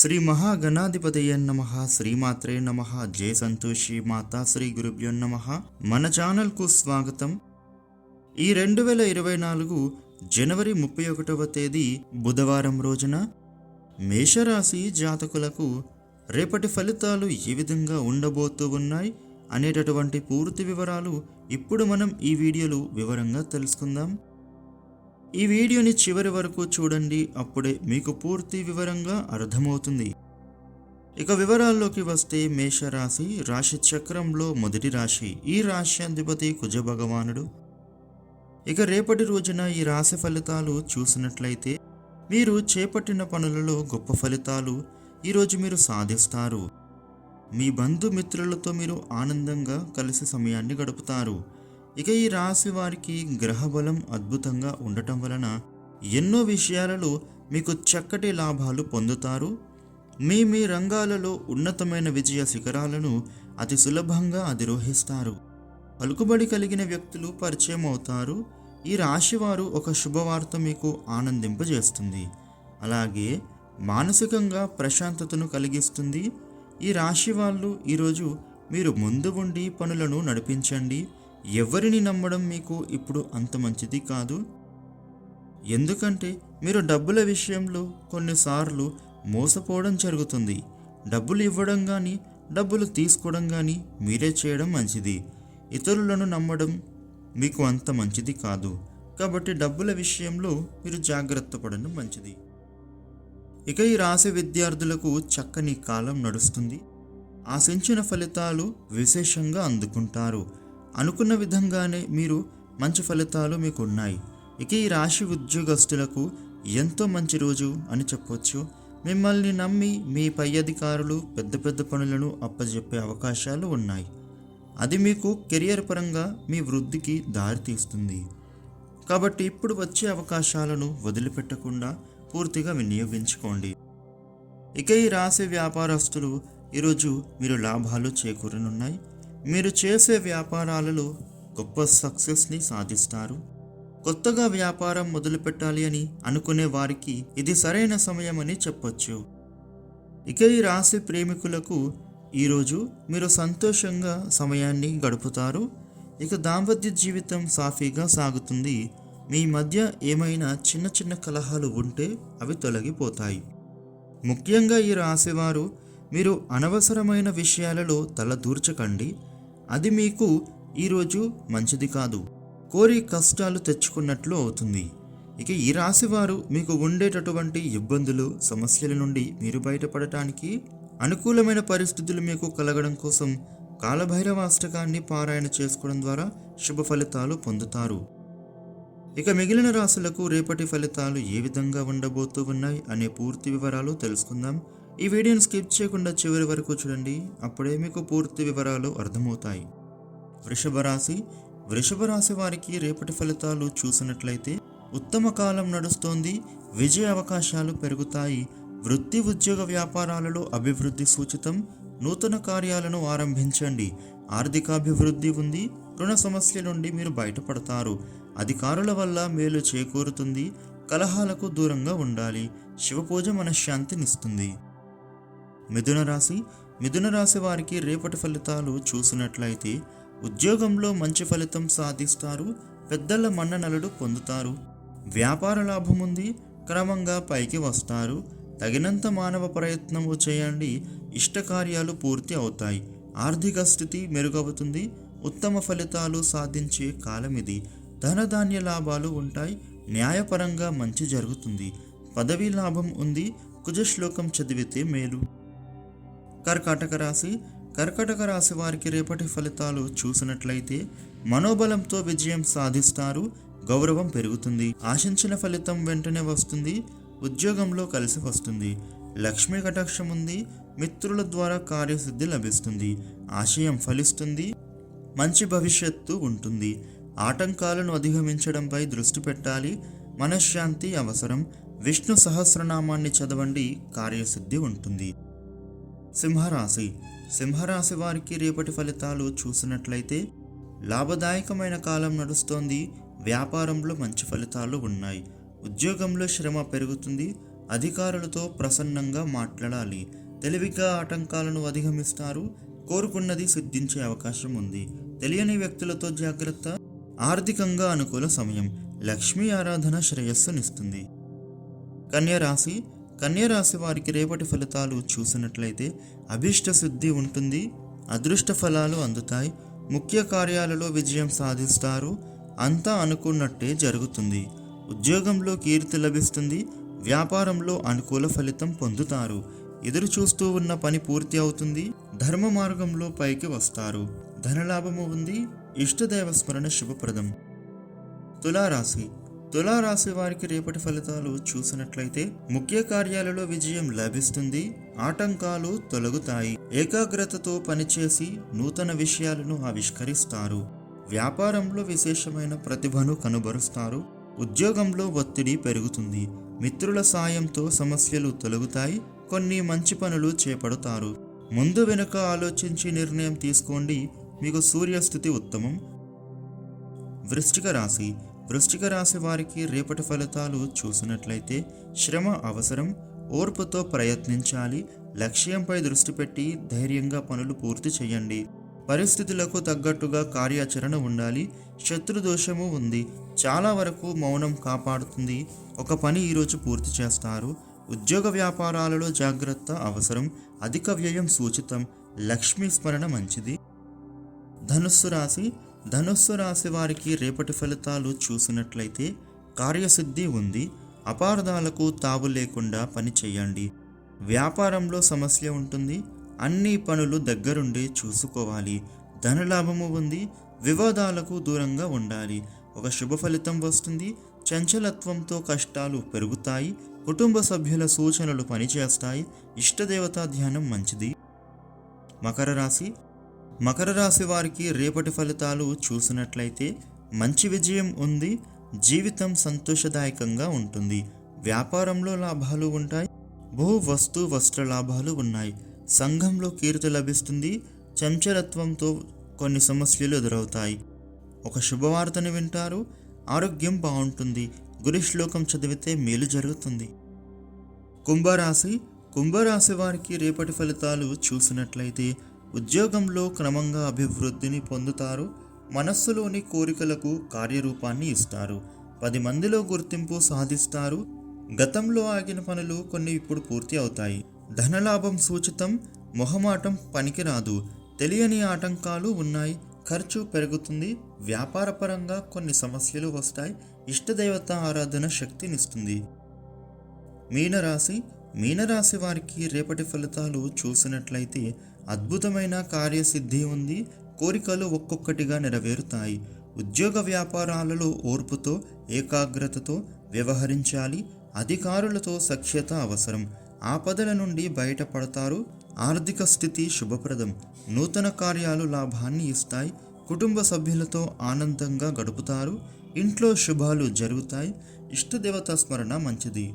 శ్రీ మహాగణాధిపతయ నమ శ్రీమాత్రే నమ జయ సంతోషి మాతా శ్రీ గురుభ్యో నమ. మన ఛానల్కు స్వాగతం. ఈ రెండు వేల ఇరవై నాలుగు జనవరి ముప్పై ఒకటవ తేదీ బుధవారం రోజున మేషరాశి జాతకులకు రేపటి ఫలితాలు ఏ విధంగా ఉండబోతూ ఉన్నాయి అనేటటువంటి పూర్తి వివరాలు ఇప్పుడు మనం ఈ వీడియోలో వివరంగా తెలుసుకుందాం. ఈ వీడియోని చివరి వరకు చూడండి అప్పుడే మీకు పూర్తి వివరంగా అర్థమవుతుంది. ఇక వివరాల్లోకి వస్తే మేషరాశి రాశి చక్రంలో మొదటి రాశి ఈ రాశి అధిపతి కుజ భగవానుడు. ఇక రేపటి రోజున ఈ రాశి ఫలితాలు చూసినట్లయితే మీరు చేపట్టిన పనులలో గొప్ప ఫలితాలు ఈరోజు మీరు సాధిస్తారు. మీ బంధుమిత్రులతో మీరు ఆనందంగా కలిసి సమయాన్ని గడుపుతారు. ఇక ఈ రాశి వారికి గ్రహబలం అద్భుతంగా ఉండటం వలన ఎన్నో విషయాలలో మీకు చక్కటి లాభాలు పొందుతారు. మీ మీ రంగాలలో ఉన్నతమైన విజయ శిఖరాలను అతి సులభంగా అధిరోహిస్తారు. పలుకుబడి కలిగిన వ్యక్తులు పరిచయం అవుతారు. ఈ రాశివారు ఒక శుభవార్త మీకు ఆనందింపజేస్తుంది. అలాగే మానసికంగా ప్రశాంతతను కలిగిస్తుంది. ఈ రాశి వాళ్ళు ఈరోజు మీరు ముందు ఉండి పనులను నడిపించండి. ఎవరిని నమ్మడం మీకు ఇప్పుడు అంత మంచిది కాదు? ఎందుకంటే మీరు డబ్బుల విషయంలో కొన్నిసార్లు మోసపోవడం జరుగుతుంది. డబ్బులు ఇవ్వడం కానీ డబ్బులు తీసుకోవడం కానీ మీరే చేయడం మంచిది. ఇతరులను నమ్మడం మీకు అంత మంచిది కాదు. కాబట్టి డబ్బుల విషయంలో మీరు జాగ్రత్త పడడం మంచిది. ఇక ఈ రాశి విద్యార్థులకు చక్కని కాలం నడుస్తుంది. ఆశించిన ఫలితాలు విశేషంగా అందుకుంటారు. అనుకున్న విధంగానే మీరు మంచి ఫలితాలు మీకు ఉన్నాయి ఇక ఈ రాశి ఉద్యోగస్తులకు ఎంతో మంచి రోజు అని చెప్పొచ్చు. మిమ్మల్ని నమ్మి మీ పై అధికారులు పెద్ద పెద్ద పనులను అప్పజెప్పే అవకాశాలు ఉన్నాయి. అది మీకు కెరియర్ పరంగా మీ వృద్ధికి దారితీస్తుంది కాబట్టి ఇప్పుడు వచ్చే అవకాశాలను వదిలిపెట్టకుండా పూర్తిగా వినియోగించుకోండి. ఇక ఈ రాశి వ్యాపారస్తులు ఈరోజు మీరు లాభాలు చేకూరనున్నాయి. మీరు చేసే వ్యాపారాలలో గొప్ప సక్సెస్ని సాధిస్తారు. కొత్తగా వ్యాపారం మొదలుపెట్టాలి అని అనుకునే వారికి ఇది సరైన సమయం అని చెప్పొచ్చు. ఇక ఈ రాశి ప్రేమికులకు ఈరోజు మీరు సంతోషంగా సమయాన్ని గడుపుతారు. ఇక దాంపత్య జీవితం సాఫీగా సాగుతుంది. మీ మధ్య ఏమైనా చిన్న చిన్న కలహాలు ఉంటే అవి తొలగిపోతాయి. ముఖ్యంగా ఈ రాశివారు మీరు అనవసరమైన విషయాలలో తల దూర్చకండి. అది మీకు ఈరోజు మంచిది కాదు. కోరి కష్టాలు తెచ్చుకున్నట్లు అవుతుంది. ఇక ఈ రాశివారు మీకు ఉండేటటువంటి ఇబ్బందులు సమస్యల నుండి మీరు బయటపడటానికి అనుకూలమైన పరిస్థితులు మీకు కలగడం కోసం కాలభైరవాష్టకాన్ని పారాయణ చేసుకోవడం ద్వారా శుభ ఫలితాలు పొందుతారు. ఇక మిగిలిన రాశులకు రేపటి ఫలితాలు ఏ విధంగా ఉండబోతూ ఉన్నాయి అనే పూర్తి వివరాలు తెలుసుకుందాం. ఈ వీడియోని స్కిప్ చేయకుండా చివరి వరకు చూడండి. అప్పుడే మీకు పూర్తి వివరాలు అర్థమవుతాయి. వృషభ రాశి. వృషభ రాశి వారికి రేపటి ఫలితాలు చూసినట్లయితే ఉత్తమ కాలం నడుస్తోంది. విజయ అవకాశాలు పెరుగుతాయి. వృత్తి ఉద్యోగ వ్యాపారాలలో అభివృద్ధి సూచితం. నూతన కార్యాలను ఆరంభించండి. ఆర్థికాభివృద్ధి ఉంది. రుణ సమస్య నుండి మీరు బయటపడతారు. అధికారుల వల్ల మేలు చేకూరుతుంది. కలహాలకు దూరంగా ఉండాలి. శివపూజ మనశ్శాంతినిస్తుంది. మిథున రాశి. మిథున రాశి వారికి రేపటి ఫలితాలు చూసినట్లయితే ఉద్యోగంలో మంచి ఫలితం సాధిస్తారు పెద్దల మన్ననలుడు పొందుతారు. వ్యాపార లాభం ఉంది క్రమంగా పైకి వస్తారు. తగినంత మానవ ప్రయత్నము చేయండి ఇష్టకార్యాలు పూర్తి అవుతాయి. ఆర్థిక స్థితి మెరుగవుతుంది ఉత్తమ ఫలితాలు సాధించే కాలం ఇది. ధనధాన్య లాభాలు ఉంటాయి న్యాయపరంగా మంచి జరుగుతుంది. పదవీ లాభం ఉంది కుజశ్లోకం చదివితే మేలు. కర్కాటక రాశి. కర్కాటక రాశి వారికి రేపటి ఫలితాలు చూసినట్లయితే మనోబలంతో విజయం సాధిస్తారు గౌరవం పెరుగుతుంది. ఆశించిన ఫలితం వెంటనే వస్తుంది ఉద్యోగంలో కలిసి వస్తుంది. లక్ష్మీ కటాక్షం ఉంది మిత్రుల ద్వారా కార్యసిద్ధి లభిస్తుంది. ఆశయం ఫలిస్తుంది మంచి భవిష్యత్తు ఉంటుంది. ఆటంకాలను అధిగమించడంపై దృష్టి పెట్టాలి మనశ్శాంతి అవసరం. విష్ణు సహస్రనామాన్ని చదవండి కార్యసిద్ధి ఉంటుంది. సింహరాశి. సింహరాశి వారికి రేపటి ఫలితాలు చూసినట్లయితే లాభదాయకమైన కాలం నడుస్తోంది. వ్యాపారంలో మంచి ఫలితాలు ఉన్నాయి. ఉద్యోగంలో శ్రమ పెరుగుతుంది. అధికారులతో ప్రసన్నంగా మాట్లాడాలి. తెలివిగా ఆటంకాలను అధిగమిస్తారు. కోరుకున్నది సిద్ధించే అవకాశం ఉంది. తెలియని వ్యక్తులతో జాగ్రత్త. ఆర్థికంగా అనుకూల సమయం. లక్ష్మీ ఆరాధన శ్రేయస్సునిస్తుంది. కన్యరాశి కన్యరాశి వారికి రేపటి ఫలితాలు చూసినట్లయితే అభీష్ట శుద్ధి ఉంటుంది అదృష్ట ఫలాలు అందుతాయి ముఖ్య కార్యాలలో విజయం సాధిస్తారు అంతా అనుకున్నట్టే జరుగుతుంది. ఉద్యోగంలో కీర్తి లభిస్తుంది వ్యాపారంలో అనుకూల ఫలితం పొందుతారు. ఎదురు చూస్తూ ఉన్న పని పూర్తి అవుతుంది ధర్మ మార్గంలో పైకి వస్తారు. ధనలాభము ఉంది ఇష్టదైవ స్మరణ శుభప్రదం. తులారాశి తులారాశి వారికి రేపటి ఫలితాలు చూసినట్లయితే ముఖ్య కార్యాలలో విజయం లభిస్తుంది. ఆటంకాలు తొలగుతాయి. ఏకాగ్రతతో పనిచేసి నూతన విషయాలను ఆవిష్కరిస్తారు. వ్యాపారంలో విశేషమైన ప్రతిభను కనుబరుస్తారు. ఉద్యోగంలో ఒత్తిడి పెరుగుతుంది. మిత్రుల సాయంతో సమస్యలు తొలగుతాయి. కొన్ని మంచి పనులు చేపడతారు. ముందు వెనుక ఆలోచించి నిర్ణయం తీసుకోండి. మీకు సూర్యస్థితి ఉత్తమం. వృష్టిక రాశి. వృష్టిక రాశి వారికి రేపటి ఫలితాలు చూసినట్లయితే శ్రమ అవసరం ఓర్పుతో ప్రయత్నించాలి లక్ష్యంపై దృష్టి పెట్టి ధైర్యంగా పనులు పూర్తి చేయండి. పరిస్థితులకు తగ్గట్టుగా కార్యాచరణ ఉండాలి. శత్రు దోషము ఉంది. చాలా వరకు మౌనం కాపాడుతుంది. ఒక పని ఈరోజు పూర్తి చేస్తారు. ఉద్యోగ వ్యాపారాలలో జాగ్రత్త అవసరం. అధిక వ్యయం సూచితం. లక్ష్మీ స్మరణ మంచిది. ధనుస్సు రాశి ధనుస్సు రాశి వారికి రేపటి ఫలితాలు చూసినట్లయితే కార్యసిద్ధి ఉంది. అపార్థాలకు తావు లేకుండా పని చేయండి. వ్యాపారంలో సమస్య ఉంటుంది. అన్ని పనులు దగ్గరుండి చూసుకోవాలి. ధనలాభము ఉంది. వివాదాలకు దూరంగా ఉండాలి. ఒక శుభ ఫలితం వస్తుంది. చంచలత్వంతో కష్టాలు పెరుగుతాయి. కుటుంబ సభ్యుల సూచనలు పనిచేస్తాయి. ఇష్టదేవతా ధ్యానం మంచిది. మకర రాశి మకర రాశి వారికి రేపటి ఫలితాలు చూసినట్లయితే మంచి విజయం ఉంది జీవితం సంతోషదాయకంగా ఉంటుంది. వ్యాపారంలో లాభాలు ఉంటాయి బహు వస్తు వస్త్ర లాభాలు ఉన్నాయి. సంఘంలో కీర్తి లభిస్తుంది చంచలత్వంతో కొన్ని సమస్యలు ఎదురవుతాయి. ఒక శుభవార్తను వింటారు ఆరోగ్యం బాగుంటుంది గురి శ్లోకం చదివితే మేలు జరుగుతుంది. కుంభరాశి కుంభరాశి వారికి రేపటి ఫలితాలు చూసినట్లయితే ఉద్యోగంలో క్రమంగా అభివృద్ధిని పొందుతారు మనస్సులోని కోరికలకు కార్యరూపాన్ని ఇస్తారు పది మందిలో గుర్తింపు సాధిస్తారు. గతంలో ఆగిన పనులు కొన్ని ఇప్పుడు పూర్తి అవుతాయి. ధనలాభం సూచితం మొహమాటం పనికిరాదు. తెలియని ఆటంకాలు ఉన్నాయి ఖర్చు పెరుగుతుంది వ్యాపారపరంగా కొన్ని సమస్యలు వస్తాయి ఇష్టదేవత ఆరాధన శక్తినిస్తుంది. మీనరాశి మీనరాశి వారికి రేపటి ఫలితాలు చూసినట్లయితే అద్భుతమైన కార్యసిద్ధి ఉంది కోరికలు ఒక్కొక్కటిగా నెరవేరుతాయి. ఉద్యోగ వ్యాపారాలలో ఓర్పుతో ఏకాగ్రతతో వ్యవహరించాలి. అధికారులతో సఖ్యత అవసరం. ఆపదల నుండి బయటపడతారు. ఆర్థిక స్థితి శుభప్రదం. నూతన కార్యాలు లాభాన్ని ఇస్తాయి. కుటుంబ సభ్యులతో ఆనందంగా గడుపుతారు. ఇంట్లో శుభాలు జరుగుతాయి. ఇష్టదేవత స్మరణ మంచిది.